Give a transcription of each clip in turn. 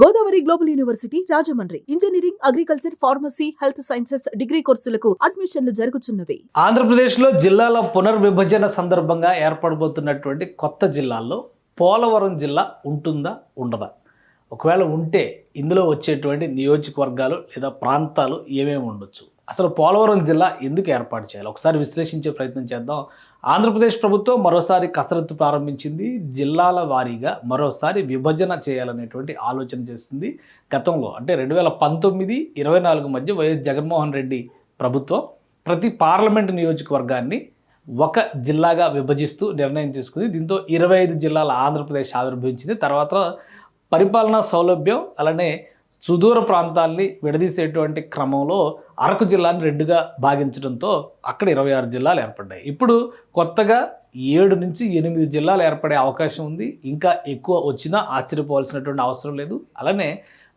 Godavari global university Rajahmundry. Engineering agriculture pharmacy health sciences degree కోర్సులకు అడ్మిషన్లు జరుగుతున్నవి ఆంధ్రప్రదేశ్లో జిల్లాల పునర్విభజన సందర్భంగా ఏర్పడబోతున్నటువంటి కొత్త జిల్లాల్లో పోలవరం జిల్లా ఉంటుందా ఉండదా? ఒకవేళ ఉంటే ఇందులో వచ్చేటువంటి నియోజకవర్గాలు లేదా ప్రాంతాలు ఏమేమి ఉండొచ్చు? అసలు పోలవరం జిల్లా ఎందుకు ఏర్పాటు చేయాలి? ఒకసారి విశ్లేషించే ప్రయత్నం చేద్దాం. ఆంధ్రప్రదేశ్ ప్రభుత్వం మరోసారి కసరత్తు ప్రారంభించింది. జిల్లాల వారీగా మరోసారి విభజన చేయాలనేటువంటి ఆలోచన చేసింది గతంలో. అంటే రెండు వేల పంతొమ్మిది ఇరవై నాలుగు మధ్య వైఎస్ జగన్మోహన్ రెడ్డి ప్రభుత్వం ప్రతి పార్లమెంటు నియోజకవర్గాన్ని ఒక జిల్లాగా విభజిస్తూ నిర్ణయం తీసుకుంది. దీంతో ఇరవై ఐదు జిల్లాల ఆంధ్రప్రదేశ్ ఆవిర్భవించింది. తర్వాత పరిపాలనా సౌలభ్యం అలానే సుదూర ప్రాంతాల్ని విడదీసేటువంటి క్రమంలో అరకు జిల్లాని రెండుగా భాగించడంతో అక్కడ ఇరవై ఆరు జిల్లాలు ఏర్పడ్డాయి. ఇప్పుడు కొత్తగా ఏడు నుంచి ఎనిమిది జిల్లాలు ఏర్పడే అవకాశం ఉంది. ఇంకా ఎక్కువ వచ్చినా ఆశ్చర్యపోవాల్సినటువంటి అవసరం లేదు. అలానే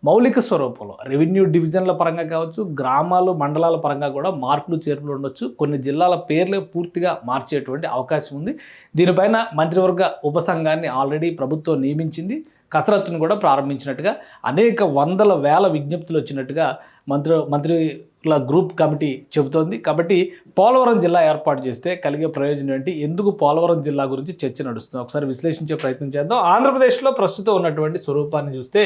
మౌలిక స్వరూపంలో రెవెన్యూ డివిజన్ల పరంగా కావచ్చు గ్రామాలు మండలాల పరంగా కూడా మార్పులు చేర్పులు ఉండొచ్చు. కొన్ని జిల్లాల పేర్లే పూర్తిగా మార్చేటువంటి అవకాశం ఉంది. దీనిపైన మంత్రివర్గ ఉపసంఘాన్ని ఆల్రెడీ ప్రభుత్వం నియమించింది. కసరత్తును కూడా ప్రారంభించినట్టుగా అనేక వందల వేల విజ్ఞప్తులు వచ్చినట్టుగా మంత్రి మంత్రుల గ్రూప్ కమిటీ చెబుతోంది. కాబట్టి పోలవరం జిల్లా ఏర్పాటు చేస్తే కలిగే ప్రయోజనం ఏంటి? ఎందుకు పోలవరం జిల్లా గురించి చర్చ నడుస్తుంది? ఒకసారి విశ్లేషించే ప్రయత్నం చేద్దాం. ఆంధ్రప్రదేశ్లో ప్రస్తుతం ఉన్నటువంటి స్వరూపాన్ని చూస్తే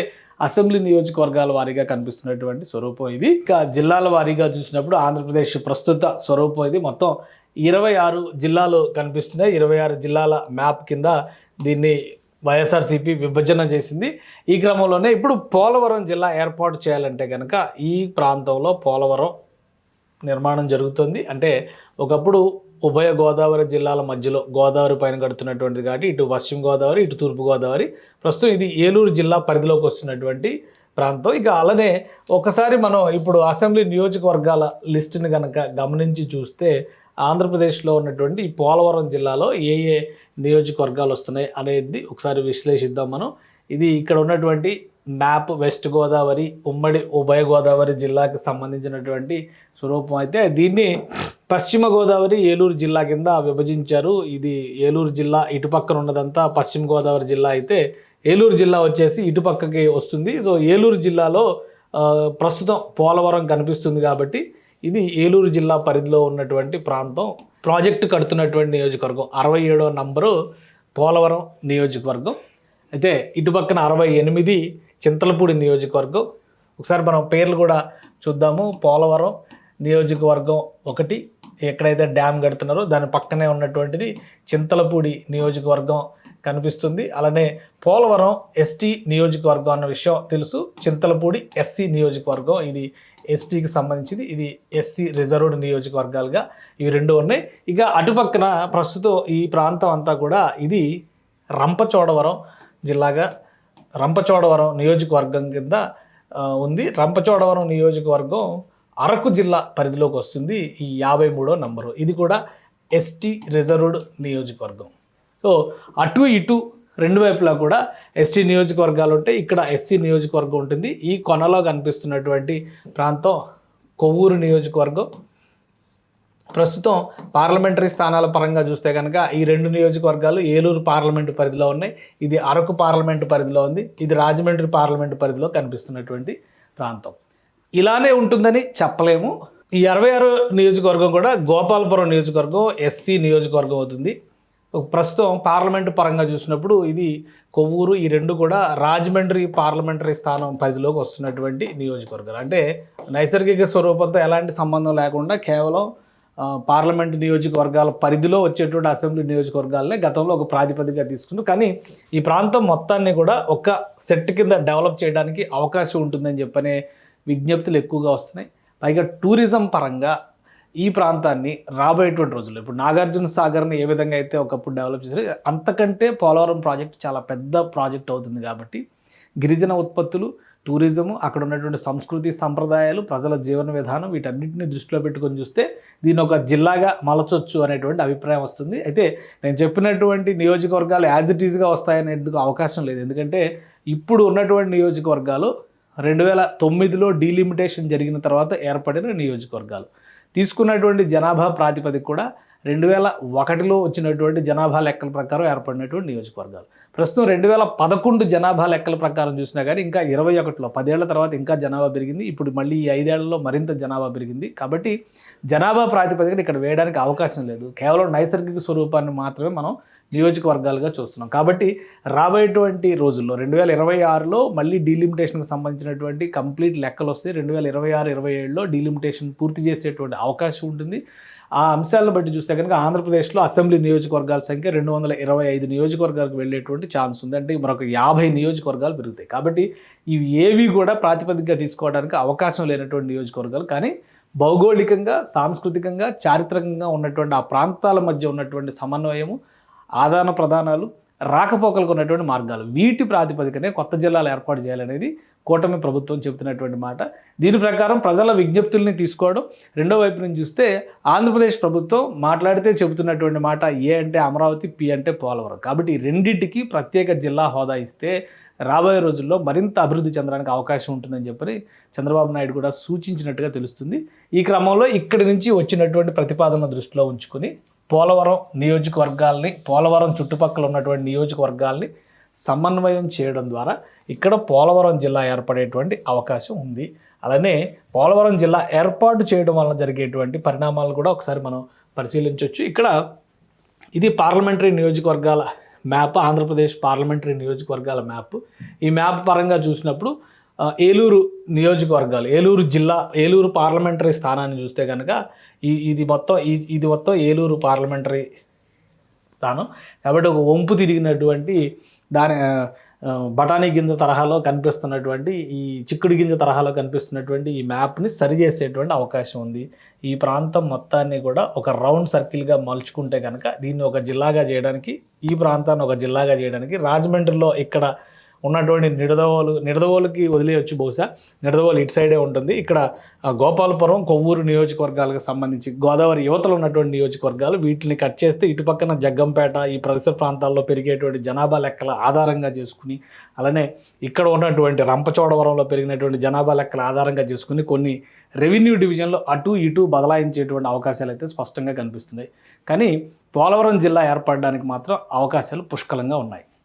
అసెంబ్లీ నియోజకవర్గాల వారీగా కనిపిస్తున్నటువంటి స్వరూపం ఇది. ఇంకా జిల్లాల వారీగా చూసినప్పుడు ఆంధ్రప్రదేశ్ ప్రస్తుత స్వరూపం ఇది. మొత్తం ఇరవై ఆరు జిల్లాలు కనిపిస్తున్నాయి. ఇరవై ఆరు జిల్లాల మ్యాప్ కింద దీన్ని వైఎస్ఆర్సీపీ విభజన చేసింది. ఈ క్రమంలోనే ఇప్పుడు పోలవరం జిల్లా ఏర్పాటు చేయాలంటే కనుక ఈ ప్రాంతంలో పోలవరం నిర్మాణం జరుగుతుంది. అంటే ఒకప్పుడు ఉభయ గోదావరి జిల్లాల మధ్యలో గోదావరి పైన కడుతున్నటువంటిది కాబట్టి ఇటు పశ్చిమ గోదావరి ఇటు తూర్పు గోదావరి. ప్రస్తుతం ఇది ఏలూరు జిల్లా పరిధిలోకి వస్తున్నటువంటి ప్రాంతం. ఇక అలానే ఒకసారి మనం ఇప్పుడు అసెంబ్లీ నియోజకవర్గాల లిస్టుని కనుక గమనించి చూస్తే ఆంధ్రప్రదేశ్లో ఉన్నటువంటి ఈ పోలవరం జిల్లాలో ఏ ఏ నియోజకవర్గాలు వస్తున్నాయి అనేది ఒకసారి విశ్లేషిద్దాం మనం. ఇది ఇక్కడ ఉన్నటువంటి మ్యాప్ వెస్ట్ గోదావరి ఉమ్మడి ఉభయ గోదావరి జిల్లాకి సంబంధించినటువంటి స్వరూపం అయితే దీన్ని పశ్చిమ గోదావరి ఏలూరు జిల్లా కింద విభజించారు. ఇది ఏలూరు జిల్లా ఇటుపక్కన ఉన్నదంతా పశ్చిమ గోదావరి జిల్లా అయితే ఏలూరు జిల్లా వచ్చేసి ఇటు పక్కకి వస్తుంది. సో ఏలూరు జిల్లాలో ప్రస్తుతం పోలవరం కనిపిస్తుంది కాబట్టి ఇది ఏలూరు జిల్లా పరిధిలో ఉన్నటువంటి ప్రాంతం. ప్రాజెక్టు కడుతున్నటువంటి నియోజకవర్గం. అరవై ఏడో నంబరు పోలవరం నియోజకవర్గం. అయితే ఇటు పక్కన అరవై ఎనిమిది చింతలపూడి నియోజకవర్గం. ఒకసారి మనం పేర్లు కూడా చూద్దాము. పోలవరం నియోజకవర్గం ఒకటి. ఎక్కడైతే డ్యామ్ కడుతున్నారో దాని పక్కనే ఉన్నటువంటిది చింతలపూడి నియోజకవర్గం కనిపిస్తుంది. అలానే పోలవరం ఎస్టీ నియోజకవర్గం అన్న విషయం తెలుసు. చింతలపూడి ఎస్సీ నియోజకవర్గం. ఇది ఎస్టీకి సంబంధించింది. ఇది ఎస్సీ రిజర్వ్డ్ నియోజకవర్గాలుగా ఇవి రెండు ఉన్నాయి. ఇక అటుపక్కన ప్రస్తుతం ఈ ప్రాంతం అంతా కూడా ఇది రంపచోడవరం జిల్లాగా రంపచోడవరం నియోజకవర్గం కింద ఉంది. రంపచోడవరం నియోజకవర్గం అరకు జిల్లా పరిధిలోకి వస్తుంది. ఈ యాభై మూడో నంబరు. ఇది కూడా ఎస్టీ రిజర్వ్డ్ నియోజకవర్గం. సో అటు ఇటు రెండు వైపులా కూడా ఎస్టీ నియోజకవర్గాలు ఉంటాయి. ఇక్కడ ఎస్సీ నియోజకవర్గం ఉంటుంది. ఈ కొనలో కనిపిస్తున్నటువంటి ప్రాంతం కొవ్వూరు నియోజకవర్గం. ప్రస్తుతం పార్లమెంటరీ స్థానాల పరంగా చూస్తే కనుక ఈ రెండు నియోజకవర్గాలు ఏలూరు పార్లమెంటు పరిధిలో ఉన్నాయి. ఇది అరకు పార్లమెంటు పరిధిలో ఉంది. ఇది రాజమండ్రి పార్లమెంటు పరిధిలో కనిపిస్తున్నటువంటి ప్రాంతం. ఇలానే ఉంటుందని చెప్పలేము. ఈ అరవై ఆరు నియోజకవర్గం కూడా గోపాలపురం నియోజకవర్గం ఎస్సీ నియోజకవర్గం అవుతుంది. ప్రస్తుతం పార్లమెంటు పరంగా చూసినప్పుడు ఇది కొవ్వూరు ఈ రెండు కూడా రాజమండ్రి పార్లమెంటరీ స్థానం పరిధిలోకి వస్తున్నటువంటి నియోజకవర్గాలు. అంటే నైసర్గిక స్వరూపంతో ఎలాంటి సంబంధం లేకుండా కేవలం పార్లమెంటు నియోజకవర్గాల పరిధిలో వచ్చేటువంటి అసెంబ్లీ నియోజకవర్గాలనే గతంలో ఒక ప్రాతిపదికగా తీసుకుంటూ కానీ ఈ ప్రాంతం మొత్తాన్ని కూడా ఒక సెట్ కింద డెవలప్ చేయడానికి అవకాశం ఉంటుందని చెప్పనే విజ్ఞప్తులు ఎక్కువగా వస్తున్నాయి. పైగా టూరిజం పరంగా ఈ ప్రాంతాన్ని రాబోయేటువంటి రోజుల్లో ఇప్పుడు నాగార్జున సాగర్ని ఏ విధంగా అయితే ఒకప్పుడు డెవలప్ చేశారు అంతకంటే పోలవరం ప్రాజెక్ట్ చాలా పెద్ద ప్రాజెక్ట్ అవుతుంది కాబట్టి గిరిజన ఉత్పత్తులు టూరిజము అక్కడ ఉన్నటువంటి సంస్కృతి సంప్రదాయాలు ప్రజల జీవన విధానం వీటన్నిటిని దృష్టిలో పెట్టుకొని చూస్తే దీన్ని ఒక జిల్లాగా మలచొచ్చు అనేటువంటి అభిప్రాయం వస్తుంది. అయితే నేను చెప్పినటువంటి నియోజకవర్గాలు యాజ్ ఇట్ ఈజ్గా వస్తాయనేందుకు అవకాశం లేదు. ఎందుకంటే ఇప్పుడు ఉన్నటువంటి నియోజకవర్గాలు రెండు వేల తొమ్మిదిలో డీలిమిటేషన్ జరిగిన తర్వాత ఏర్పడిన నియోజకవర్గాలు. తీసుకున్నటువంటి జనాభా ప్రాతిపదిక కూడా రెండు వేల ఒకటిలో వచ్చినటువంటి జనాభా లెక్కల ప్రకారం ఏర్పడినటువంటి నియోజకవర్గాలు. ప్రస్తుతం రెండు వేల పదకొండు జనాభా లెక్కల ప్రకారం చూసినా కానీ ఇంకా ఇరవై ఒకటిలో పదేళ్ళ తర్వాత ఇంకా జనాభా పెరిగింది. ఇప్పుడు మళ్ళీ ఈ ఐదేళ్ళలో మరింత జనాభా పెరిగింది. కాబట్టి జనాభా ప్రాతిపదికన ఇక్కడ వేయడానికి అవకాశం లేదు. కేవలం నైసర్గిక స్వరూపాన్ని మాత్రమే మనం నియోజకవర్గాలుగా చూస్తున్నాం. కాబట్టి రాబోయేటువంటి రోజుల్లో రెండు వేల ఇరవై ఆరులో మళ్ళీ డీలిమిటేషన్కి సంబంధించినటువంటి కంప్లీట్ లెక్కలు వస్తే రెండు వేల ఇరవై ఆరు ఇరవై ఏడులో డీలిమిటేషన్ పూర్తి చేసేటువంటి అవకాశం ఉంటుంది. ఆ అంశాలను బట్టి చూస్తే కనుక ఆంధ్రప్రదేశ్లో అసెంబ్లీ నియోజకవర్గాల సంఖ్య రెండు వందల ఇరవై ఐదు నియోజకవర్గాలకు వెళ్ళేటువంటి ఛాన్స్ ఉంది. అంటే మరొక యాభై నియోజకవర్గాలు పెరుగుతాయి. కాబట్టి ఇవి ఏవి కూడా ప్రాతిపదికగా తీసుకోవడానికి అవకాశం లేనటువంటి నియోజకవర్గాలు. కానీ భౌగోళికంగా సాంస్కృతికంగా చారిత్రకంగా ఉన్నటువంటి ఆ ప్రాంతాల మధ్య ఉన్నటువంటి సమన్వయము ఆదాన ప్రదానాలు రాకపోకలకు ఉన్నటువంటి మార్గాలు. వీటి ప్రాతిపదికనే కొత్త జిల్లాలు ఏర్పాటు చేయాలనేది కూటమి ప్రభుత్వం చెబుతున్నటువంటి మాట. దీని ప్రకారం ప్రజల విజ్ఞప్తుల్ని తీసుకోవడం. రెండో వైపు నుంచి చూస్తే ఆంధ్రప్రదేశ్ ప్రభుత్వం మాట్లాడితే చెబుతున్నటువంటి మాట ఏ అంటే అమరావతి పి అంటే పోలవరం. కాబట్టి ఈ రెండింటికి ప్రత్యేక జిల్లా హోదా ఇస్తే రాబోయే రోజుల్లో మరింత అభివృద్ధి చెందడానికి అవకాశం ఉంటుందని చెప్పని చంద్రబాబు నాయుడు కూడా సూచించినట్టుగా తెలుస్తుంది. ఈ క్రమంలో ఇక్కడి నుంచి వచ్చినటువంటి ప్రతిపాదన దృష్టిలో ఉంచుకొని పోలవరం నియోజకవర్గాల్ని పోలవరం చుట్టుపక్కల ఉన్నటువంటి నియోజకవర్గాల్ని సమన్వయం చేయడం ద్వారా ఇక్కడ పోలవరం జిల్లా ఏర్పడేటువంటి అవకాశం ఉంది. అలానే పోలవరం జిల్లా ఏర్పాటు చేయడం వలన జరిగేటువంటి పరిణామాలు కూడా ఒకసారి మనం పరిశీలించవచ్చు ఇక్కడ ఇది పార్లమెంటరీ నియోజకవర్గాల మ్యాప్ ఆంధ్రప్రదేశ్ పార్లమెంటరీ నియోజకవర్గాల మ్యాప్. ఈ మ్యాప్ పరంగా చూసినప్పుడు ఏలూరు నియోజకవర్గాలు ఏలూరు జిల్లా ఏలూరు పార్లమెంటరీ స్థానాన్ని చూస్తే కనుక ఈ ఇది మొత్తం ఈ ఇది మొత్తం ఏలూరు పార్లమెంటరీ స్థానం. కాబట్టి ఒక వంపు తిరిగినటువంటి దాని బఠానీ గింజ తరహాలో కనిపిస్తున్నటువంటి ఈ చిక్కుడు గింజ తరహాలో కనిపిస్తున్నటువంటి ఈ మ్యాప్ని సరిచేసేటువంటి అవకాశం ఉంది. ఈ ప్రాంతం మొత్తాన్ని కూడా ఒక రౌండ్ సర్కిల్గా మలుచుకుంటే కనుక దీన్ని ఒక జిల్లాగా చేయడానికి ఈ ప్రాంతాన్ని ఒక జిల్లాగా చేయడానికి రాజమండ్రిలో ఇక్కడ ఉన్నటువంటి నిడదవోలు నిడదవోలుకి వదిలేయచ్చు బహుశా నిడదవోలు ఇటు సైడే ఉంటుంది. ఇక్కడ గోపాలపురం కొవ్వూరు నియోజకవర్గాలకు సంబంధించి గోదావరి యువతలో ఉన్నటువంటి నియోజకవర్గాలు వీటిని కట్ చేస్తే ఇటు పక్కన జగ్గంపేట ఈ పరిసర ప్రాంతాల్లో పెరిగేటువంటి జనాభా లెక్కల ఆధారంగా చేసుకుని అలానే ఇక్కడ ఉన్నటువంటి రంపచోడవరంలో పెరిగినటువంటి జనాభా లెక్కల ఆధారంగా చేసుకుని కొన్ని రెవెన్యూ డివిజన్లో అటు ఇటు బదలాయించేటువంటి అవకాశాలు అయితే స్పష్టంగా కనిపిస్తున్నాయి. కానీ పోలవరం జిల్లా ఏర్పడడానికి మాత్రం అవకాశాలు పుష్కలంగా ఉన్నాయి.